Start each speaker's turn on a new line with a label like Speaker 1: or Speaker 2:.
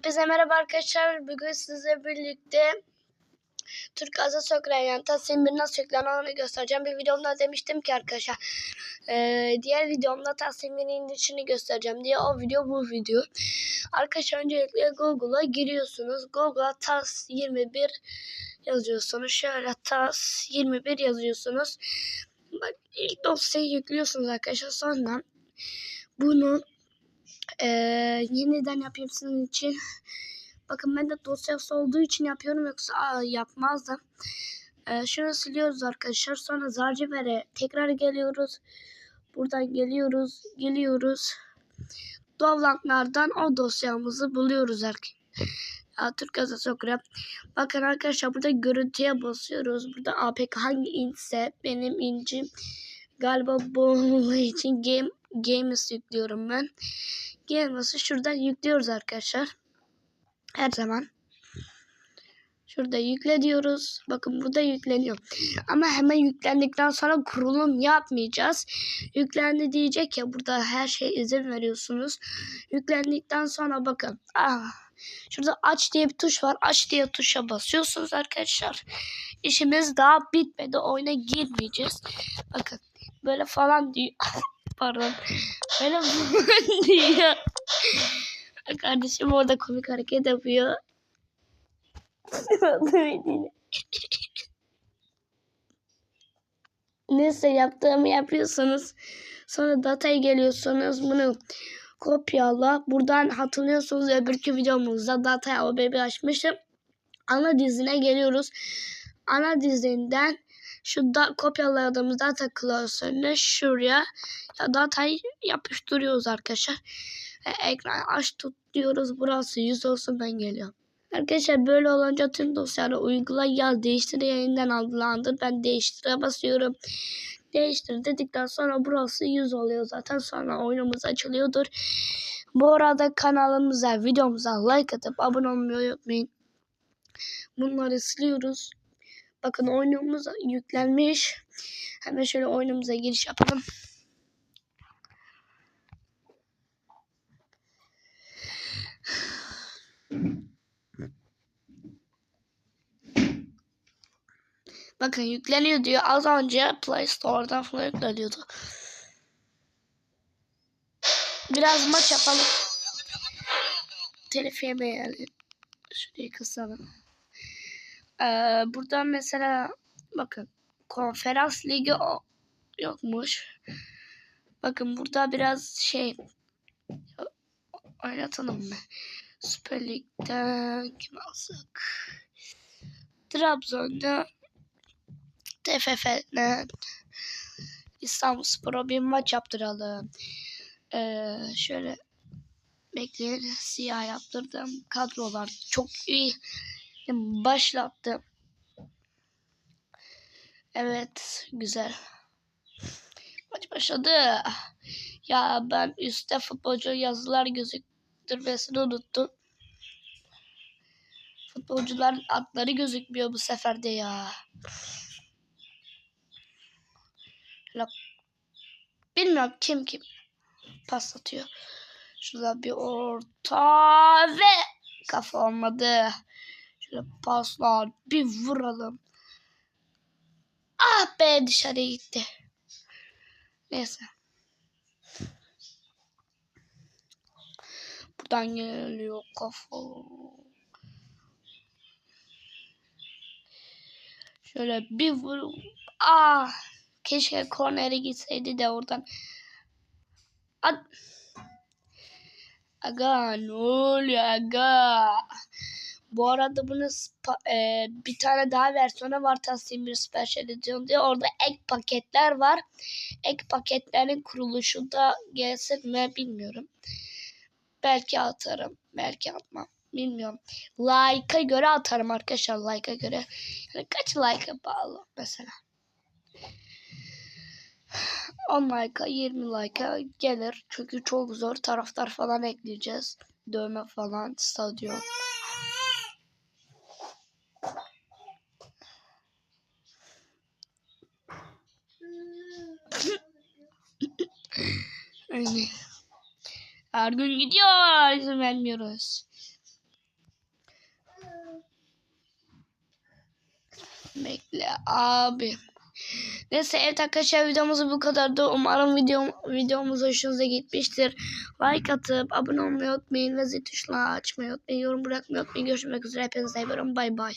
Speaker 1: Hepinize merhaba arkadaşlar. Bugün sizle birlikte Türk Azı Sökreyen Tahsin nasıl yüklenen onu göstereceğim. Bir videomda demiştim ki arkadaşlar e, diğer videomda Tahsin indirişini göstereceğim diye o video bu video. Arkadaşlar öncelikle Google'a giriyorsunuz. Google'a TAS 21 yazıyorsunuz. Şöyle TAS 21 yazıyorsunuz. Bak, ilk dosyayı yüklüyorsunuz arkadaşlar. Sonra bunu ee, yeniden yapayım sizin için. Bakın ben de dosyası olduğu için yapıyorum yoksa aa, yapmazdım. Ee, şunu siliyoruz arkadaşlar. Sonra Zarciver'e tekrar geliyoruz. Buradan geliyoruz. Geliyoruz. Dovlanklardan o dosyamızı buluyoruz arkadaşlar. Türk Gazete Okura. Bakın arkadaşlar burada görüntüye basıyoruz. Burada APK hangi inse benim incim galiba bu için game games yüklüyorum ben. Games'ı şuradan yüklüyoruz arkadaşlar. Her zaman. Şurada yükle diyoruz. Bakın burada yükleniyor. Ama hemen yüklendikten sonra kurulum yapmayacağız. Yüklendi diyecek ya burada her şey izin veriyorsunuz. Yüklendikten sonra bakın. Ah, şurada aç diye bir tuş var. Aç diye tuşa basıyorsunuz arkadaşlar. İşimiz daha bitmedi. Oyuna girmeyeceğiz. Bakın böyle falan diyor. Pardon. Falan diyor. Kardeşim orada komik hareket yapıyor. Neyse yaptığımı yapıyorsunuz. Sonra dataya geliyorsunuz. Bunu kopyala. Buradan hatırlıyorsunuz öbürkü videomuzda dataya o bebi açmıştım. Ana dizine geliyoruz. Ana dizinden şu da kopyaladığımız data klasörünü şuraya ya datayı yapıştırıyoruz arkadaşlar. E, ekran aç tut diyoruz. Burası 100 olsun ben geliyorum. Arkadaşlar böyle olunca tüm dosyaları uygula yaz değiştir yayından adlandır. Ben değiştire basıyorum. Değiştir dedikten sonra burası 100 oluyor zaten. Sonra oyunumuz açılıyordur. Bu arada kanalımıza, videomuza like atıp abone olmayı unutmayın. Bunları siliyoruz. Bakın oyunumuz yüklenmiş. Hemen şöyle oyunumuza giriş yapalım. Bakın yükleniyor diyor. Az önce Play Store'dan falan yükleniyordu. Biraz maç yapalım. Telif yemeyelim. Şurayı kısalım. Ee, buradan mesela bakın konferans ligi yokmuş. Bakın burada biraz şey oynatalım mı? Süper Lig'den kim alsak? Trabzon'da TFF'den İstanbul Spor'a bir maç yaptıralım. Ee, şöyle bekleyin siyah yaptırdım. Kadrolar çok iyi. Başlattım. Evet güzel. Maç başladı. Ya ben üstte futbolcu yazılar gözüktürmesini unuttum. Futbolcuların adları gözükmüyor bu sefer de ya. Bilmiyorum kim kim pas atıyor. Şurada bir orta ve kafa olmadı. Şöyle paslar bir vuralım. Ah be dışarıya gitti. Neyse. Buradan geliyor kafa. Şöyle bir vur. Ah keşke kornere gitseydi de oradan. Ad aga ne oluyor aga? Bu arada bunu e, bir tane daha versiyonu var Tahsin bir Special Edition diye. Orada ek paketler var. Ek paketlerin kuruluşu da gelsin mi bilmiyorum. Belki atarım. Belki atmam. Bilmiyorum. Like'a göre atarım arkadaşlar. Like'a göre. Yani kaç like'a bağlı mesela. 10 like'a 20 like'a gelir. Çünkü çok zor. Taraftar falan ekleyeceğiz. Dövme falan. Stadyum. yani. Her gün gidiyor izin vermiyoruz. Bekle abi. Neyse evet arkadaşlar videomuzu bu kadardı. Umarım videom, videomuz hoşunuza gitmiştir. Like atıp abone olmayı unutmayın. Ve zil tuşuna açmayı unutmayın. Yorum bırakmayı unutmayın. Görüşmek üzere. Hepinize iyi bakın. Bay bay.